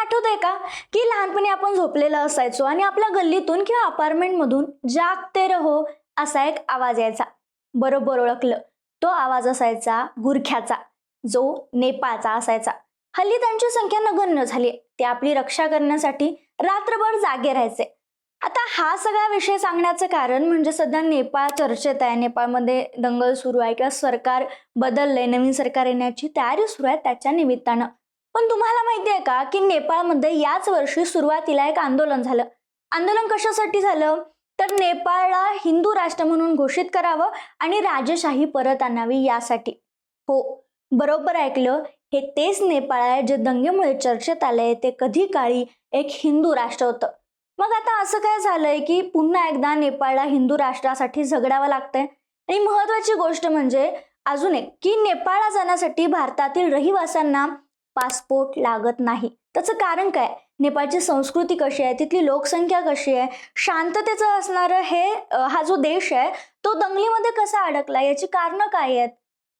आठवतंय का? की लहानपणी आपण झोपलेलं असायचो आणि आपल्या गल्लीतून किंवा अपार्टमेंटमधून जागते रहो असा एक आवाज यायचा. बरोबर ओळखलं. तो आवाज असायचा गुरख्याचा जो नेपाळचा असायचा. हल्ली त्यांची संख्या नगण्य झाली ते आपली रक्षा करण्यासाठी रात्रभर जागे राहायचे. आता हा सगळा विषय सांगण्याचं कारण म्हणजे सध्या नेपाळ चर्चेत आहे. नेपाळमध्ये दंगल सुरू आहे किंवा सरकार बदललंय नवीन सरकार येण्याची तयारी सुरू आहे त्याच्या निमित्तानं. पण तुम्हाला माहिती आहे का की नेपाळमध्ये याच वर्षी सुरुवातीला एक आंदोलन झालं. आंदोलन कशासाठी झालं? तर नेपाळला हिंदू राष्ट्र म्हणून घोषित करावं आणि राजशाही परत आणावी यासाठी. हो बरोबर ऐकलं? हे तेच नेपाळ आहे जे दंगेमुळे चर्चेत आलंय ते कधी काळी एक हिंदू राष्ट्र होतं. मग आता असं काय झालंय की पुन्हा एकदा नेपाळला हिंदू राष्ट्रासाठी झगडावं लागतंय? आणि महत्वाची गोष्ट म्हणजे अजून एक की नेपाळला जाण्यासाठी भारतातील रहिवाशांना पासपोर्ट लागत नाही. त्याचं कारण काय? नेपाळची संस्कृती कशी आहे? तिथली लोकसंख्या कशी आहे? शांततेचं असणारं हे हा जो देश आहे तो दंगलीमध्ये कसा अडकला? याची कारणं काय आहेत?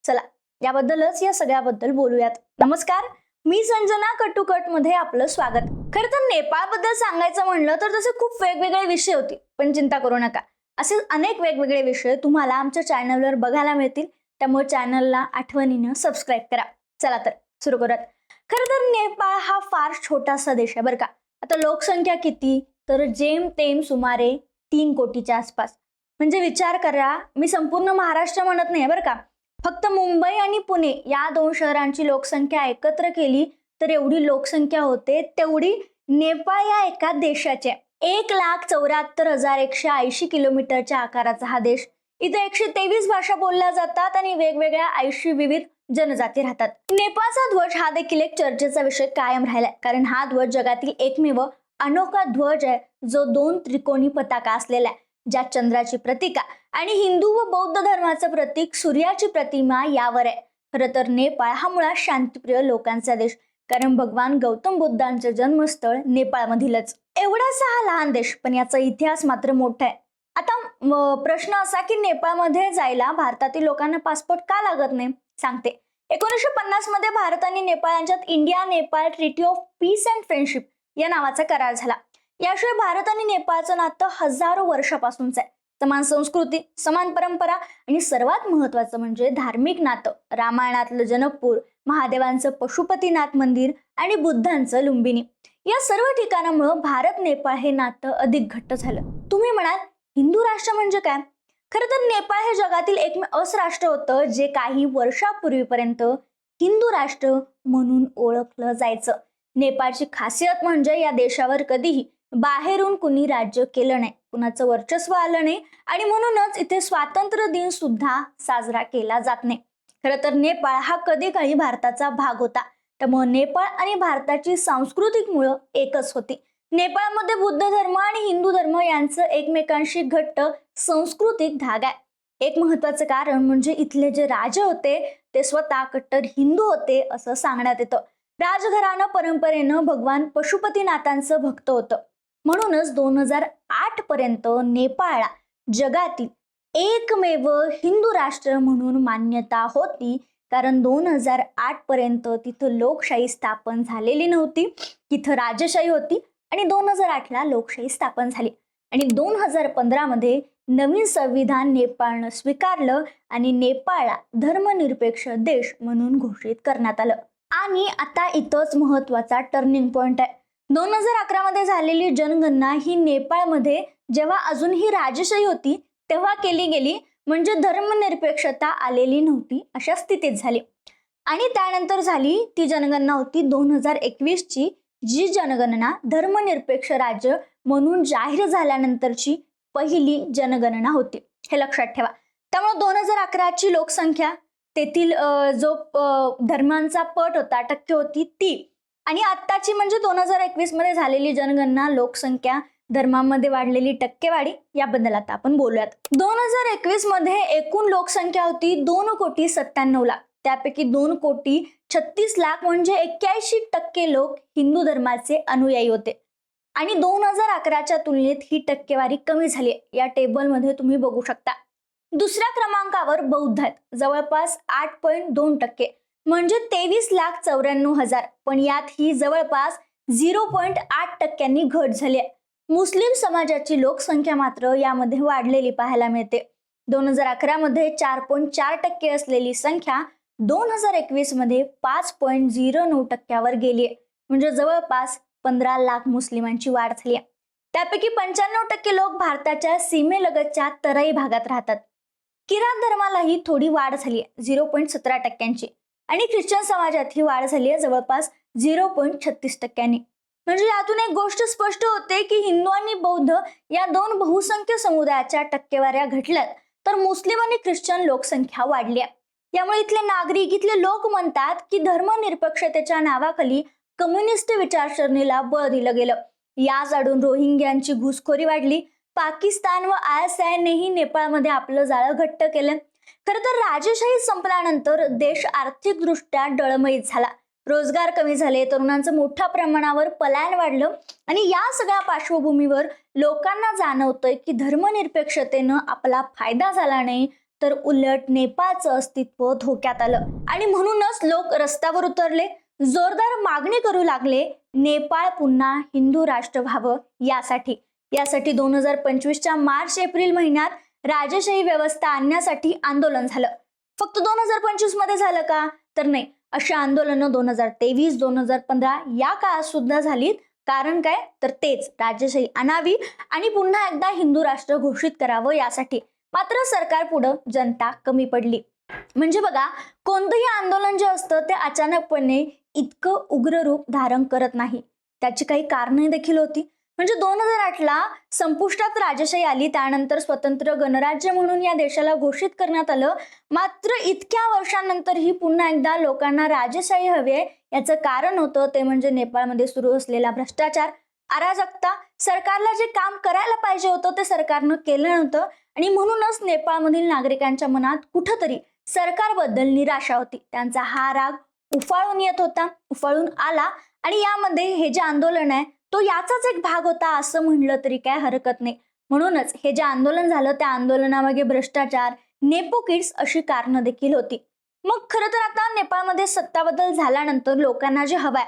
चला याबद्दलच या सगळ्याबद्दल बोलूयात. नमस्कार मी संजना कटुकटमध्ये आपलं स्वागत. खरं तर नेपाळबद्दल सांगायचं म्हणलं तर तसे खूप वेगवेगळे विषय होते पण चिंता करू नका. असे अनेक वेगवेगळे विषय तुम्हाला आमच्या चॅनलवर बघायला मिळतील. त्यामुळे चॅनलला आठवणीनं सबस्क्राईब करा. चला तर सुरू करूयात. खरं तर नेपाळ हा फार छोटासा देश आहे बरं का. आता लोकसंख्या किती? तर जेम तेम सुमारे तीन कोटीच्या आसपास. म्हणजे विचार करा मी संपूर्ण महाराष्ट्र म्हणत नाही बरं का. फक्त मुंबई आणि पुणे या दोन शहरांची लोकसंख्या एकत्र केली तर एवढी लोकसंख्या होते तेवढी नेपाळ या एका देशाचे एक लाख चौऱ्याहत्तर हजार एकशे ऐंशी किलोमीटरच्या आकाराचा हा देश. इथे एकशे तेवीस भाषा बोलल्या जातात आणि वेगवेगळ्या ऐंशी विविध जनजाती राहतात. नेपाळचा ध्वज हा देखील एक चर्चेचा विषय कायम राहिलाय. कारण हा ध्वज जगातील एकमेव अनोखा ध्वज आहे. जो दोन त्रिकोणी पताका असलेला आहे. ज्यात चंद्राची प्रतिका आणि हिंदू व बौद्ध धर्माचं प्रतीक सूर्याची प्रतिमा यावर आहे. खरं तर नेपाळ हा मुळात शांतिप्रिय लोकांचा देश. कारण भगवान गौतम बुद्धांचे जन्मस्थळ नेपाळमधीलच. एवढासा हा लहान देश पण याचा इतिहास मात्र मोठा आहे. प्रश्न असा की नेपाळमध्ये जायला भारतातील लोकांना पासपोर्ट का लागत नाही? सांगते. एकोणीसशे पन्नासमध्ये भारत आणि नेपाळ यांच्यात India Nepal treaty of peace and friendship या नावाचा करार झाला. याशिवाय भारत आणि नेपाळचं नातं हजारो वर्षापासूनच आहे. समान संस्कृती समान परंपरा आणि सर्वात महत्वाचं म्हणजे धार्मिक नातं. रामायणातलं जनकपूर महादेवांचं पशुपतीनाथ मंदिर आणि बुद्धांचं लुंबिनी. या सर्व ठिकाणामुळं भारत नेपाळ हे नातं अधिक घट्ट झालं. तुम्ही म्हणाल हिंदू राष्ट्र म्हणजे काय? खरं तर नेपाळ हे जगातील एकमेव असं राष्ट्र होतं जे काही वर्षापूर्वीपर्यंत हिंदू राष्ट्र म्हणून ओळखलं जायचं. नेपाळची खासियत म्हणजे या देशावर कधीही बाहेरून कुणी राज्य केलं नाही कुणाचं वर्चस्व आलं नाही आणि म्हणूनच इथे स्वातंत्र्य दिन सुद्धा साजरा केला जात नाही. खरं तर नेपाळ हा कधी काळी भारताचा भाग होता. त्यामुळे नेपाळ आणि भारताची सांस्कृतिक मुळं एकच होती. नेपाळमध्ये बुद्ध धर्म आणि हिंदू धर्म यांचं एकमेकांशी घट्ट सांस्कृतिक धागा आहे. एक महत्वाचं कारण म्हणजे इथले जे राजे होते ते स्वतः कट्टर हिंदू होते असं सांगण्यात येतं. राजघराणं परंपरेनं भगवान पशुपतीनाथांचं भक्त होतं. म्हणूनच दोन हजार आठ पर्यंत नेपाळ जगातील एकमेव हिंदू राष्ट्र म्हणून मान्यता होती. कारण दोन हजार आठ पर्यंत तिथं लोकशाही स्थापन झालेली नव्हती. तिथं राजेशाही होती. आणि दोन हजार आठला लोकशाही स्थापन झाली. आणि दोन हजार पंधरामध्ये नवीन संविधान नेपाळनं स्वीकारलं आणि नेपाळला धर्मनिरपेक्ष देश म्हणून घोषित करण्यात आलं. आणि आता इथंच महत्त्वाचा टर्निंग पॉइंट आहे. दोन हजार अकरामध्ये झालेली जनगणना ही नेपाळमध्ये जेव्हा अजूनही राजशाही होती तेव्हा केली गेली. म्हणजे धर्मनिरपेक्षता आलेली नव्हती अशा स्थितीत झाली. आणि त्यानंतर झाली ती जनगणना होती दोन हजार एकवीसची. जी जनगणना धर्मनिरपेक्ष राज्य म्हणून जाहीर झाल्यानंतरची पहिली जनगणना होती. हे लक्षात ठेवा. त्यामुळे दोन हजार अकराची लोकसंख्या तेथील जो धर्मांचा पट होता टक्के होती ती. आणि आत्ताची म्हणजे दोन हजार एकवीसमध्ये झालेली जनगणना लोकसंख्या धर्मामध्ये वाढलेली टक्केवारी याबद्दल आता आपण बोलूयात. दोन हजार एकवीसमध्ये एकूण लोकसंख्या होती दोन कोटी सत्त्याण्णव लाख. त्यापैकी दोन कोटी छत्तीस लाख म्हणजे एक्क्याऐंशी टक्के लोक हिंदू धर्माचे अनुयायी होते. आणि दोन हजार अकराच्या तुलनेत ही टक्केवारी कमी झाली या टेबलमध्ये तुम्ही बघू शकता. दुसऱ्या क्रमांकावर बौद्ध आहेत. जवळपास आठ पॉईंट दोन टक्के. म्हणजे तेवीस लाख चौऱ्याण्णव हजार. पण यात ही जवळपास झिरो पॉईंट आठ टक्क्यांनी घट झाली आहे. मुस्लिम समाजाची लोकसंख्या मात्र यामध्ये वाढलेली पाहायला मिळते. दोन हजार अकरा मध्ये चार पॉईंट चार टक्के असलेली संख्या दोन हजार एकवीसमध्ये पाच पॉईंट झिरो नऊ टक्क्यावर गेली आहे. म्हणजे जवळपास पंधरा लाख मुस्लिमांची वाढ झाली आहे. त्यापैकी पंच्याण्णव टक्के लोक भारताच्या सीमेलगतच्या तराई भागात राहतात. किरात धर्मालाही थोडी वाढ झाली आहे झिरो पॉईंट सतरा टक्क्यांची. आणि ख्रिश्चन समाजात ही वाढ झाली आहे जवळपास झिरो पॉईंट छत्तीस टक्क्यांनी. म्हणजे यातून एक गोष्ट स्पष्ट होते की हिंदू आणि बौद्ध या दोन बहुसंख्य समुदायाच्या टक्केवाऱ्या घटल्यात. तर मुस्लिम आणि ख्रिश्चन लोकसंख्या वाढली आहे. यामुळे इथले नागरिक इथले लोक म्हणतात की धर्मनिरपेक्षतेच्या नावाखाली कम्युनिस्ट विचारसरणीला बळ दिलं गेलं. याच जाडून रोहिंग्यांची घुसखोरी वाढली. पाकिस्तान व आय एस आयनेही नेपाळमध्ये आपलं जाळं घट्ट केलं. खरं तर राजेशाही संपल्यानंतर देश आर्थिकदृष्ट्या डळमळीत झाला. रोजगार कमी झाले तरुणांचं मोठ्या प्रमाणावर पलायन वाढलं आणि या सगळ्या पार्श्वभूमीवर लोकांना जाणवतंय की धर्मनिरपेक्षतेनं आपला फायदा झाला नाही तर उलट नेपाळचं अस्तित्व धोक्यात आलं. आणि म्हणूनच लोक रस्त्यावर उतरले जोरदार मागणी करू लागले नेपाळ पुन्हा हिंदू राष्ट्र व्हावं यासाठी. यासाठी दोन हजार पंचवीसच्या मार्च एप्रिल महिन्यात राजशाही व्यवस्था आणण्यासाठी आंदोलन झालं. फक्त दोन हजार पंचवीसमध्ये झालं का? तर नाही. अशी आंदोलनं दोन हजार तेवीस दोन हजार पंधरा या काळात सुद्धा झालीत. कारण काय? तर तेच राजशाही आणावी आणि पुन्हा एकदा हिंदू राष्ट्र घोषित करावं यासाठी. मात्र सरकार पुढं जनता कमी पडली. म्हणजे बघा कोणतंही आंदोलन जे असतं ते अचानकपणे इतकं उग्र रूप धारण करत नाही. त्याची काही कारणं देखील होती. म्हणजे दोन हजार आठला संपुष्टात राजेशाही आली त्यानंतर स्वतंत्र गणराज्य म्हणून या देशाला घोषित करण्यात आलं. मात्र इतक्या वर्षांनंतरही पुन्हा एकदा लोकांना राजशाही हवी आहे याचं कारण होतं ते म्हणजे नेपाळमध्ये सुरू असलेला भ्रष्टाचार. अराजकता. सरकारला जे काम करायला पाहिजे होतं ते सरकारनं केलं नव्हतं. आणि म्हणूनच नेपाळमधील नागरिकांच्या मनात कुठंतरी सरकारबद्दल निराशा होती. त्यांचा हा राग उफाळून येत होता उफाळून आला. आणि यामध्ये हे जे आंदोलन आहे तो याचाच एक भाग होता असं म्हणलं तरी काय हरकत नाही. म्हणूनच हे जे आंदोलन झालं त्या आंदोलनामागे भ्रष्टाचार नेपो किड्स अशी कारणं देखील होती. मग खरं तर आता नेपाळमध्ये सत्ता बदल झाल्यानंतर लोकांना जे हवंय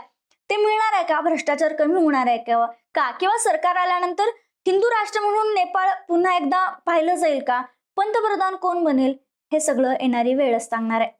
ते मिळणार आहे का? भ्रष्टाचार कमी होणार आहे किंवा का? किंवा सरकार आल्यानंतर हिंदू राष्ट्र म्हणून नेपाळ पुन्हा एकदा पाहिलं जाईल का? पंतप्रधान कोण बनेल? हे सगळं येणारी वेळच सांगणार आहे.